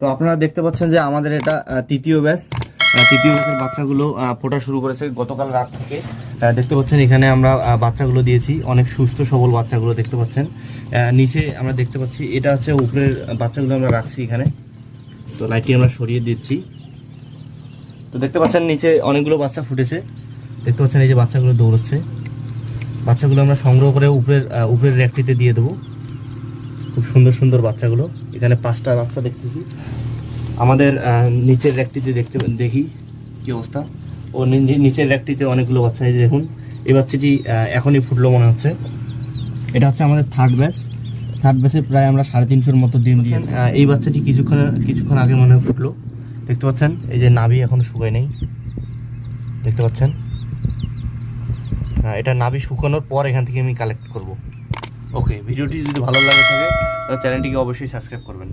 তো আপনারা দেখতে পাচ্ছেন যে আমাদের এটা তৃতীয় ব্যাস তৃতীয় ব্যাচের বাচ্চাগুলো ফোটা শুরু করেছে গতকাল রাত থেকে। দেখতে পাচ্ছেন এখানে আমরা বাচ্চাগুলো দিয়েছি, অনেক সুস্থ সবল বাচ্চাগুলো দেখতে পাচ্ছেন। নিচে আমরা দেখতে পাচ্ছি, এটা হচ্ছে উপরের বাচ্চাগুলো আমরা রাখছি এখানে। তো লাইটটি আমরা সরিয়ে দিচ্ছি। তো দেখতে পাচ্ছেন নিচে অনেকগুলো বাচ্চা ফুটেছে। দেখতে পাচ্ছেন এই যে বাচ্চাগুলো দৌড়চ্ছে। বাচ্চাগুলো আমরা সংগ্রহ করে উপরের উপরের র্যাকটিতে দিয়ে দেবো। খুব সুন্দর সুন্দর বাচ্চাগুলো। এখানে পাঁচটা বাচ্চা দেখতেছি। আমাদের নিচের র্যাকটিতে দেখতে দেখি কি অবস্থা। ও নিচের র্যাকটিতে অনেকগুলো বাচ্চা এই দেখুন। এই বাচ্চাটি এখনই ফুটলো মনে হচ্ছে। এটা হচ্ছে আমাদের থার্ড ব্যাচ থার্ড ব্যাচে প্রায় আমরা সাড়ে তিনশোর মতো ডিম দিয়েছি। আহ, এই বাচ্চাটি কিছুক্ষণ কিছুক্ষণ আগে মনে হয় ফুটলো। দেখতে পাচ্ছেন? এই যে নাভি এখনও শুকায় নেই। দেখতে পাচ্ছেন? এটা নাভি শুকানোর পর এখান থেকে আমি কালেক্ট করব। ওকে ভিডিওটি যদি ভালো লাগে থাকে চ্যানেলটিকে অবশ্যই সাবস্ক্রাইব করবেন।